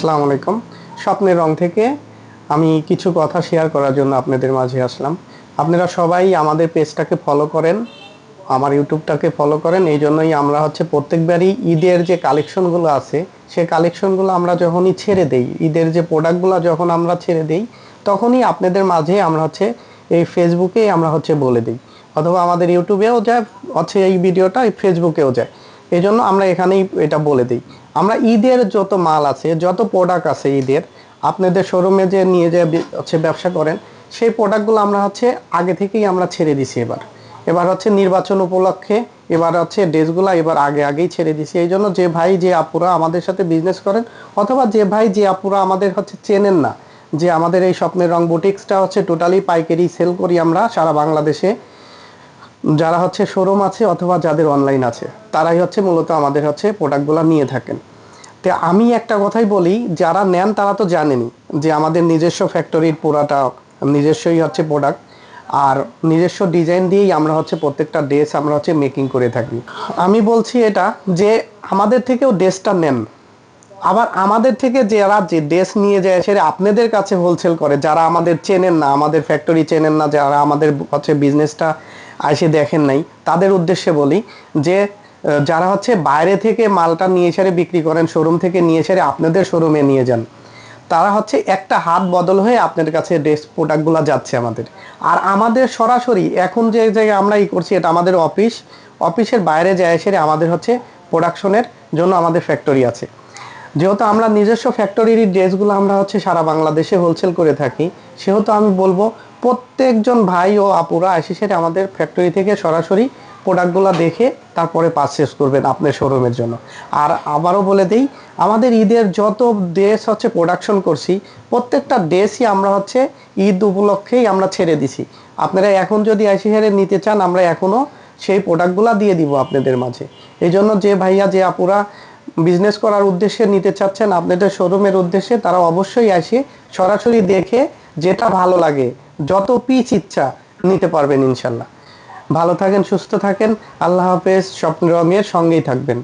আসসালামু আলাইকুম। স্বপ্নের রং থেকে আমি কিছু কথা শেয়ার করার জন্য আপনাদের মাঝে আসলাম। আপনারা সবাই আমাদের পেজটাকে ফলো করেন, আমার ইউটিউবটাকে ফলো করেন, এই জন্যই আমরা হচ্ছে প্রত্যেকবারই ঈদের যে কালেকশনগুলো আছে সে কালেকশনগুলো আমরা যখনই ছেড়ে দেই, ঈদের যে প্রোডাক্টগুলো যখন আমরা ছেড়ে দেই, তখনই আপনাদের মাঝে আমরা হচ্ছে এই ফেসবুকে আমরা হচ্ছে বলে দিই। অথবা আমাদের ইউটিউবেও যায়, হচ্ছে এই ভিডিওটা ফেসবুকেও যায়। এই জন্য আমরা এখানেই এটা বলে দিই। আমরা ঈদের যত মাল আছে, যত প্রোডাক্ট আছে ঈদের, আপনাদের শোরুমে যে নিয়ে যে হচ্ছে ব্যবসা করেন, সেই প্রোডাক্টগুলো আমরা হচ্ছে আগে থেকেই আমরা ছেড়ে দিছি এবার। এবার হচ্ছে নির্বাচন উপলক্ষে, এবার হচ্ছে ড্রেসগুলো এবার আগে আগেই ছেড়ে দিছি। এই জন্য যে ভাই, যে আপুরা আমাদের সাথে বিজনেস করেন, অথবা যে ভাই, যে আপুরা আমাদের হচ্ছে চেনেন না, যে আমাদের এই স্বপ্নের রং বুটিক্সটা হচ্ছে টোটালি পাইকারি সেল করি আমরা সারা বাংলাদেশে যারা হচ্ছে শোরুম আছে অথবা যাদের অনলাইন আছে, তারাই হচ্ছে মূলত আমাদের হচ্ছে প্রোডাক্টগুলো নিয়ে থাকেন। তো আমি একটা কথাই বলি, যারা নেন তারা তো জানেনি যে আমাদের নিজস্ব ফ্যাক্টরির পুরাটা নিজস্বই হচ্ছে প্রোডাক্ট আর নিজস্ব ডিজাইন দিয়েই আমরা হচ্ছে প্রত্যেকটা ড্রেস আমরা হচ্ছে মেকিং করে থাকি। আমি বলছি এটা যে আমাদের থেকেও ড্রেসটা নেন। আবার আমাদের থেকে যারা যে ড্রেস নিয়ে যায় সেটা আপনাদের কাছে হোলসেল করে, যারা আমাদের চেনেন না, আমাদের ফ্যাক্টরি চেনেন না, যারা আমাদের হচ্ছে বিজনেসটা এসে দেখেন নাই। তাদের উদ্দেশ্যে বলি যে যারা হচ্ছে বাইরে থেকে মালটা নিয়ে এসে বিক্রি করেন শোরুম থেকে নিয়ে এসে আপনাদের শোরুমে নিয়ে যান, তারা হচ্ছে একটা হাত বদল হয়ে আপনার কাছে ড্রেস প্রোডাক্টগুলো যাচ্ছে আমাদের। আর আমাদের সরাসরি এখন যে জায়গায় আমরা ই করছি, এটা আমাদের অফিস অফিসের বাইরে যায় সেরে আমাদের হচ্ছে প্রোডাকশনের জন্য আমাদের ফ্যাক্টরি আছে। যেহেতু আমরা নিজস্ব ফ্যাক্টরির ড্রেসগুলো আমরা হচ্ছে সারা বাংলাদেশে হোলসেল করে থাকি, সেহেতু আমি বলব প্রত্যেকজন ভাই ও আপুরা এসে সেটা আমাদের ফ্যাক্টরি থেকে সরাসরি প্রোডাক্টগুলো দেখে তারপরে পারচেস করবেন আপনার শোরুমের জন্য। আর আবারও বলে দিই, আমাদের ঈদের যত ড্রেস হচ্ছে প্রোডাকশন করছি, প্রত্যেকটা ড্রেসই আমরা হচ্ছে ঈদ উপলক্ষেই আমরা ছেড়ে দিছি। আপনারা এখন যদি হেরে নিতে চান, আমরা এখনও সেই প্রোডাক্টগুলো দিয়ে দিব আপনাদের মাঝে। এই জন্য যে ভাইয়া, যে আপুরা বিজনেস করার উদ্দেশ্যে নিতে চাচ্ছেন আপনাদের শোরুমের উদ্দেশ্যে, তারা অবশ্যই আসে, সরাসরি দেখে যেটা ভালো লাগে, যত পিচ ইচ্ছা নিতে পারবেন ইনশাল্লাহ। ভালো থাকেন, সুস্থ থাকেন, আল্লাহ হাফেজ, স্বপ্ন রঙের সঙ্গেই থাকবেন।